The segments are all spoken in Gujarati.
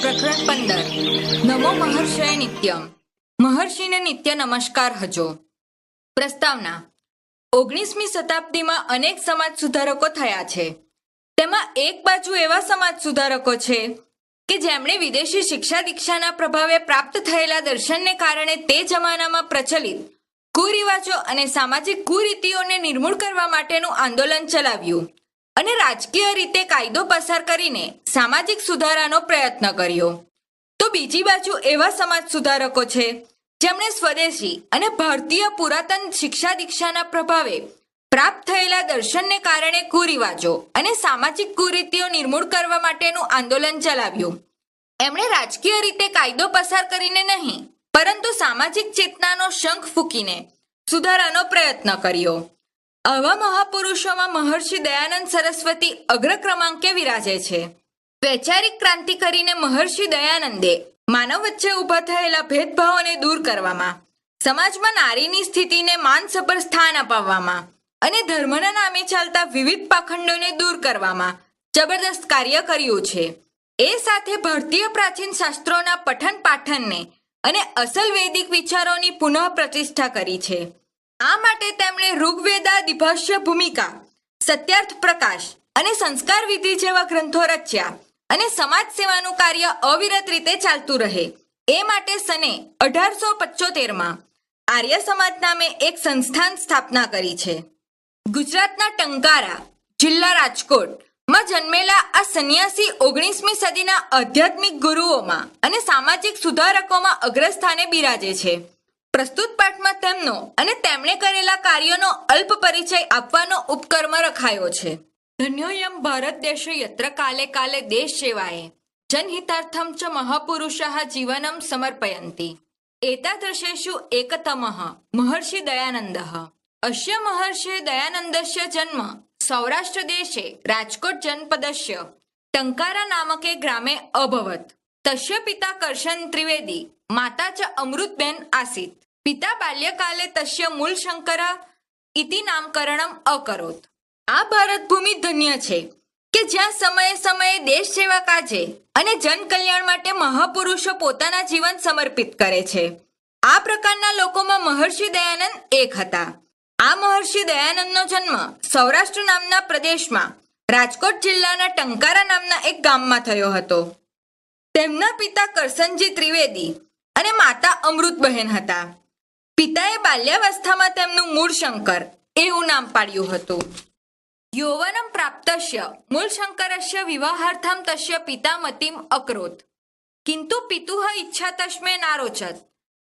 પ્રકરણ પંદર. નમો મહર્ષય નિત્યમ. મહર્ષિને નિત્ય નમસ્કાર હજો. પ્રસ્તાવના. ઓગણીસમી શતાબ્દીમાં અનેક સમાજ સુધારકો થયા છે. તેમાં એક બાજુ એવા સમાજ સુધારકો છે કે જેમણે વિદેશી શિક્ષા દીક્ષાના પ્રભાવે પ્રાપ્ત થયેલા દર્શનને કારણે તે જમાનામાં પ્રચલિત કુરિવાજો અને સામાજિક કુરીતિઓને નિર્મૂળ કરવા માટેનું આંદોલન ચલાવ્યું. અને રાજકીય રીતે કાયદો પસાર કરીને સામાજિક સુધારાનો પ્રયત્ન કર્યો. તો બીજી બાજુ એવા સમાજ સુધારકો છે, જેમણે સ્વદેશી અને ભારતીય પુરાતન શિક્ષા દીક્ષાના પ્રભાવે પ્રાપ્ત થયેલા દર્શનને કારણે કુરિવાજો અને સામાજિક કુરીતિઓ નિર્મૂળ કરવા માટેનું આંદોલન ચલાવ્યું. એમણે રાજકીય રીતે કાયદો પસાર કરીને નહીં, પરંતુ સામાજિક ચેતનાનો શંખ ફૂંકીને સુધારાનો પ્રયત્ન કર્યો. આવા મહાપુરુષોમાં મહર્ષિ દયાનંદ સરસ્વતી અગ્ર ક્રમાંકે વિરાજે છે. વૈચારિક ક્રાંતિ કરીને મહર્ષિ દયાનંદે માનવ વચ્ચે ઊભા થયેલા ભેદભાવોને દૂર કરવામાં, સમાજમાં નારીની સ્થિતિને માનસભર સ્થાન અપાવવામાં અને ધર્મના નામે ચાલતા વિવિધ પાખંડોને દૂર કરવામાં જબરદસ્ત કાર્ય કર્યું છે. એ સાથે ભારતીય પ્રાચીન શાસ્ત્રોના પઠન પાઠનને અને અસલ વૈદિક વિચારોની પુનઃ પ્રતિષ્ઠા કરી છે. આ માટે તેમણે ઋગ્વેદા દિભાષ્ય ભૂમિકા, સત્યાર્થ પ્રકાશ અને સંસ્કાર વિધિ જેવા ગ્રંથો રચ્યા અને સમાજ સેવાનું કાર્ય અવિરત રીતે ચાલતું રહે. એ માટે સને અઢારસો પચોતેરમાં આર્ય સમાજ નામે એક સંસ્થાન સ્થાપના કરી છે. ગુજરાતના ટંકારા જિલ્લા રાજકોટમાં જન્મેલા આ સંન્યાસી ઓગણીસમી સદીના આધ્યાત્મિક ગુરુઓમાં અને સામાજિક સુધારકોમાં અગ્રસ્થાને બિરાજે છે. પ્રસ્તુત પાઠમાં તેમનો અને તેમણે કરેલા કાર્યોનો અલ્પ પરિચય આપવાનો ઉપકર્મ રખાયો છે. ધન્યોયમ ભારત દેશ યત્ર કાલે કાલે દેશ સેવાએ. જનહિતાર્થમ ચ મહાપુરુષાઃ જીવનમ સમર્પયન્તિ એતાદૃશેષુ એકતમઃ. મહર્ષિ દયાનંદઃ. અશ્ય મહર્ષે દયાનંદસ્ય જન્મ. સૌરાષ્ટ્ર દેશે રાજકોટ જનપદસ્ય. ટંકારા નામકે ગ્રામે અભવત. તસ્ય પિતા કરશન ત્રિવેદી. માતા ચ અમૃતબેન આસીત. પિતા બાલ્યકાલે તસ્ય મૂળ શંકર ઇતિ નામકરણમ અકરોત. આ ભારત ભૂમિ ધન્ય છે કે જ્યાં સમયે સમયે દેશ સેવા કાજે અને જન કલ્યાણ માટે મહાપુરુષો પોતાના જીવન સમર્પિત કરે છે. આ પ્રકારના લોકોમાં મહર્ષિ દયાનંદ એક હતા. આ મહર્ષિ દયાનંદનો જન્મ સૌરાષ્ટ્ર નામના પ્રદેશમાં રાજકોટ જિલ્લાના ટંકારા નામના એક ગામમાં થયો હતો. તેમના પિતા કરસનજી ત્રિવેદી અને માતા અમૃતબહેન હતા. પિતાએ બાલ્યાવસ્થામાં તેમનું મૂળ શંકર એવું નામ પાડ્યું હતું. યૌવનમ પ્રાપ્તસ્ય, મૂળ શંકરસ્ય વિવાહાર્થમ તસ્ય પિતા મતિમ અકરોત. કિંતુ પિતુહ ઈચ્છા તસ્મે નારોચત.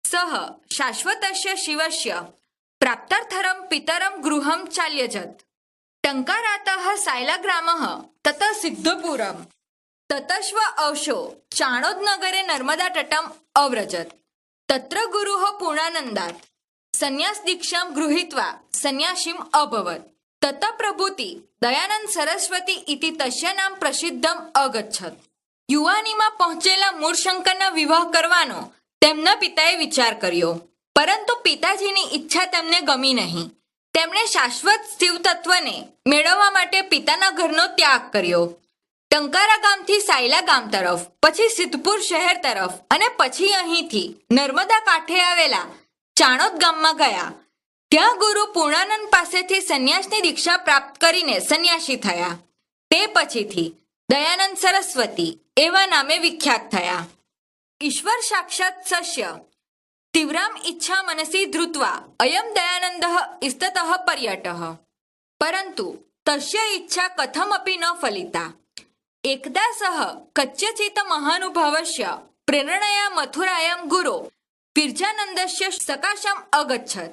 સહ, શાશ્વતસ્ય શિવસ્ય. પ્રાપ્તર્થરમ પિતરમ ગૃહમ ચાલ્યજત. ટંકારાતઃ સાયલાગ્રામઃ, તત સિદ્ધપુરમ. તતશ્વ અવશો. ચાણોદ નગરે નર્મદા તટમ અવ્રજત. તત્ર ગુરુઃ પૂર્ણાનંદાત. સંન્યાસ દીક્ષામ ગૃહિત્વા. સંન્યાસીમ અભવત. તત પ્રભુતિ. દયાનંદ સરસ્વતી ઇતિ તસ્ય નામ પ્રસિદ્ધમ અગચ્છત. યુવાનીમાં પહોંચેલા મૂળશંકરના વિવાહ કરવાનો તેમના પિતાએ વિચાર કર્યો. પરંતુ પિતાજીની ઈચ્છા તેમને ગમી નહીં. તેમણે શાશ્વત શિવ તત્વને મેળવવા માટે પિતાના ઘરનો ત્યાગ કર્યો. ટંકારા ગામથી સાયલા ગામ તરફ, પછી સિદ્ધપુર શહેર તરફ અને પછી અહીંથી નર્મદા કાંઠે આવેલા ચાણોદ ગામમાં ગયા. ત્યાં ગુરુ પૂર્ણાનંદ પાસેથી સંન્યાસની દીક્ષા પ્રાપ્ત કરીને સંન્યાસી થયા. તે પછીથી દયાનંદ સરસ્વતી એવા નામે વિખ્યાત થયા. ઈશ્વર સાક્ષાત સસ્ય તીવ્રામ ઈચ્છા મનસી ધૃત્વા અયમ દયાનંદ ઇસ્તતઃ પર્યટ. પરંતુ તસ્ય ઈચ્છા કથમપી ન ફલિતા. એકદા સહ કચ્યચિત મહાનુભાવસ્ય પ્રેરણયા મથુરાયમ गुरो વિરજાનંદસ્ય સકાશમ અગચ્છત.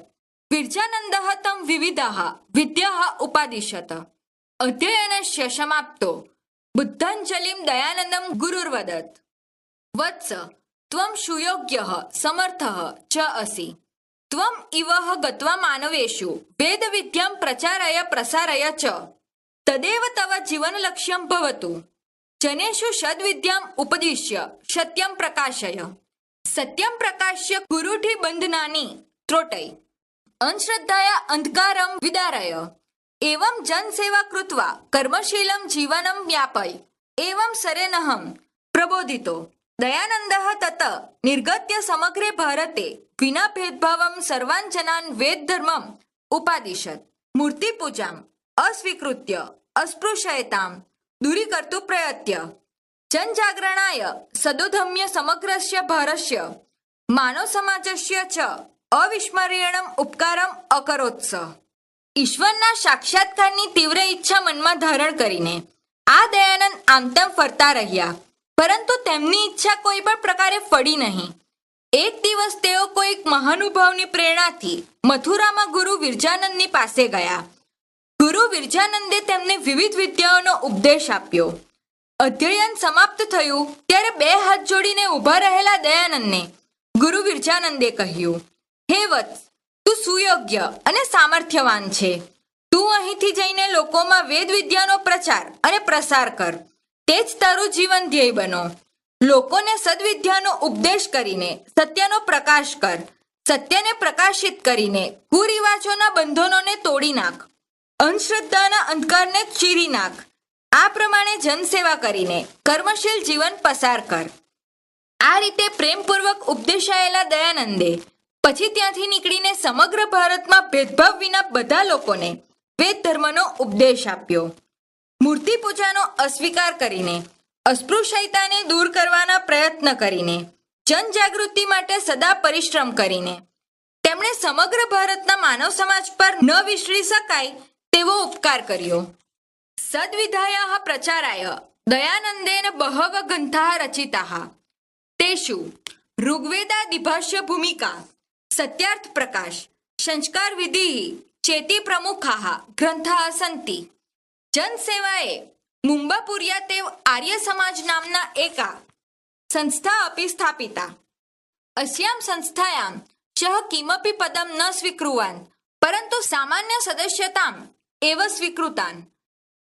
વિરજાનંદઃ તમ विविधाः विद्याः ઉપાદિશત. अध्ययनस्य समाप्तो બુદ્ધાંજલિમ દયાનંદમ ગુરુર્વદત. વત્સ ત્વમ सुयोग्यः समर्थः ચ असि ત્વમ इवः ગત્વા मानवेषु વેદ प्रचारय પ્રચારય પ્રસારય ચ. તદેવ તવ જીવનલક્ષ્યમ ભવતુ સદવિદ્યામ ઉપદિશ્ય સત્યમ પ્રકાશય સત્યમ પ્રકાશ્ય કુરુઠી બંધનાની ત્રોટય અંશ્રદ્ધાયા અંધકારમ વિદારય એવમ જનસેવા કૃત્વા કર્મશીલમ જીવનમ વ્યાપય એવમ સરેનહમ પ્રબોધિતો દયાનંદ તત નિર્ગત્ય સમગ્રે ભારતે વિના ભેદભાવમ સર્વાન જનાન વેદ ધર્મમ ઉપાદિશત મૂર્તિ પૂજામ અસ્વીકૃત્ય અસ્પૃશ્યતામ દૂરીકર્તુ પ્રયત્ય. જનજાગરણાય સદોધમ્ય સમગ્રસ્ય ભારસ્ય. માનવ સમાજસ્ય ચ અવિસ્મરણીયમ ઉપકારમ અકરોત્સ. ઈશ્વરના સાક્ષાત્કારની તીવ્ર ઈચ્છા મનમાં ધારણ કરીને આ દયાનંદ આમતમ ફરતા રહ્યા. પરંતુ તેમની ઈચ્છા કોઈ પણ પ્રકારે ફળી નહીં. એક દિવસ તેઓ કોઈક મહાનુભાવની પ્રેરણાથી મથુરામાં ગુરુ વિરજાનંદની પાસે ગયા. ગુરુ વિરજાનંદે તેમને વિવિધ વિદ્યાઓનો ઉપદેશ આપ્યો. અધ્યયન સમાપ્ત થયું ત્યારે બે હાથ જોડીને ઊભા રહેલા દયાનંદને ગુરુ વિરજાનંદે કહ્યું, હે વત્સ, તું સુયોગ્ય અને સામર્થ્યવાન છે. તું અહીંથી જઈને લોકોમાં વેદ વિદ્યાનો પ્રચાર અને પ્રસાર કર. તે જ તારું જીવન ધ્યેય બનો. લોકોને સદવિદ્યાનો ઉપદેશ કરીને સત્યનો પ્રકાશ કર. સત્યને પ્રકાશિત કરીને કુરિવાજોના બંધનોને તોડી નાખ. અંધશ્રદ્ધાના અંધકારને ચીરી નાખ. આ પ્રમાણે જનસેવા કરીને કર્મશીલ જીવન પસાર કર. આ રીતે પ્રેમપૂર્વક ઉપદેશાયેલા દયાનંદે પછી ત્યાંથી નીકળીને સમગ્ર ભારતમાં ભેદભાવ વિના બધા લોકોને વેદ ધર્મનો ઉપદેશ આપ્યો. મૂર્તિ પૂજાનો અસ્વીકાર કરીને અસ્પૃશ્યતાને દૂર કરવાના પ્રયત્ન કરીને, જનજાગૃતિ માટે સદા પરિશ્રમ કરીને, તેમણે સમગ્ર ભારતના માનવ સમાજ પર ન વિસરી શકાય તેવો ઉપકાર કર્યો. સદવિધાયા પ્રચારાય, દયાનંદેન બહવ ગ્રંથા રચિતા. તેષુ ઋગ્વેદા દિભાષ્ય ભૂમિકા, સત્યાર્થ પ્રકાશ, સંસ્કાર વિધિ, ચેતી પ્રમુખા, ગ્રંથા સંતિ. જનસેવાએ મુંબાપુરિયા તેવ આર્ય સમાજ નામના એકા સંસ્થા અપી સ્થાપિતા. અસ્યામ સંસ્થાયામ શહ કિમપી પદમ ન સ્વીકૃવાન, પરંતુ સામાન્ય સદસ્યતામ એવ સ્વીકૃતાન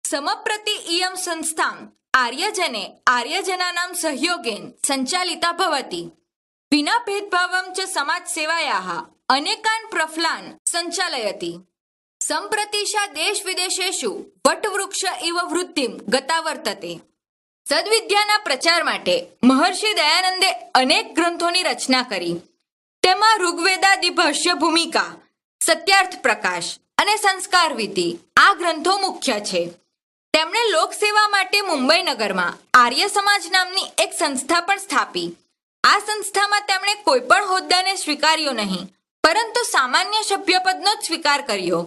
સમપ્રતિ ઇયમ સંસ્થામ આર્યજને આર્યજનાનામ સહયોગેન સંચાલિતા ભવતી વિના ભેદભાવમ ચ સમાજ સેવાયા અનેકાન પ્રફલાન સંચાલયતી સંપ્રતિશા દેશ વિદેશેશુ વટવૃક્ષ ઇવ વૃદ્ધિમ ગતા વર્તતે સદવિદ્યાના પ્રચાર માટે મહર્ષિ દયાનંદે અનેક ગ્રંથોની રચના કરી તેમાં ઋગ્વેદાદિ ભાષ્ય ભૂમિકા સત્યાર્થ પ્રકાશ અને સંસ્કાર વિધિ. આ ગ્રંથો મુખ્ય છે. તેમણે લોકસેવા માટે મુંબઈ નગરમાં આર્ય સમાજ નામની એક સંસ્થા પણ સ્થાપી. આ સંસ્થામાં તેમણે કોઈ પણ હોદ્દાને સ્વીકાર્યો નહીં, પરંતુ સામાન્ય સભ્યપદનો જ સ્વીકાર કર્યો.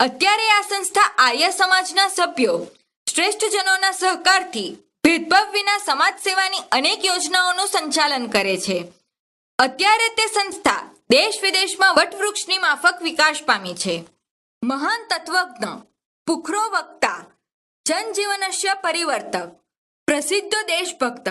અત્યારે આ સંસ્થા આર્ય સમાજના સભ્યો, શ્રેષ્ઠજનોના સહકારથી, ભેદભાવ વિના સમાજ સેવાની અનેક યોજનાઓનું સંચાલન કરે છે. અત્યારે તે સંસ્થા દેશ વિદેશમાં વટવૃક્ષની માફક વિકાસ પામી છે. મહાન તત્વજ્ઞ, પુખરો વક્તા, જનજીવનસ્ય પરિવર્તક, પ્રસિદ્ધ દેશભક્ત,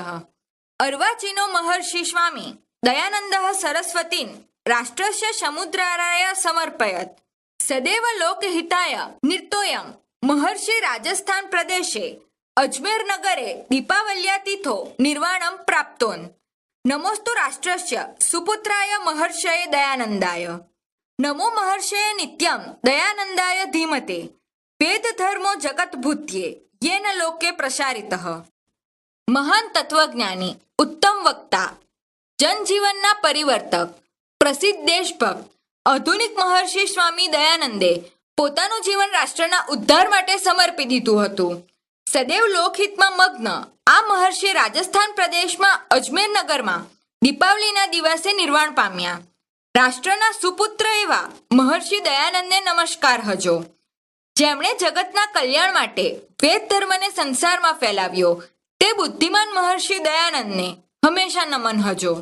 અર્વાચીનો મહર્ષિ સ્વામી દયાનંદ સરસ્વતીન રાષ્ટ્રસ્ય સમુદ્રારાય સમર્પયત, સદૈવ લોકહિતાય નિર્તોયમ મહર્ષિ રાજસ્થાન પ્રદેશે, અજમેર નગરે દીપાવલ્યાતીથો નિર્વાણમ પ્રાપ્તોન. નમોસ્તુ રાષ્ટ્રસ્ય સુપુત્રાય મહર્ષયે દયાનંદાય. નમો મહર્ષે નિત્યમ દયાનંદાય ધીમતે. વેદ ધર્મો જગત ભૂત્યે યેન લોકે પ્રસારિત. મહાન તત્વજ્ઞાની, ઉત્તમ વક્તા, જનજીવનના પરિવર્તક, પ્રસિદ્ધ દેશભક્ત, આધુનિક મહર્ષિ સ્વામી દયાનંદે પોતાનું જીવન રાષ્ટ્રના ઉદ્ધાર માટે સમર્પી દીધું હતું. સદૈવ લોકહિતમાં મગ્ન આ મહર્ષિ રાજસ્થાન પ્રદેશમાં અજમેર નગરમાં દીપાવલીના દિવસે નિર્વાણ પામ્યા. રાષ્ટ્રના સુપુત્ર એવા મહર્ષિ દયાનંદને નમસ્કાર હજો. જેમણે જગતના કલ્યાણ માટે વેદ ધર્મને સંસારમાં ફેલાવ્યો, તે બુદ્ધિમાન મહર્ષિ દયાનંદને હંમેશા નમન હજો.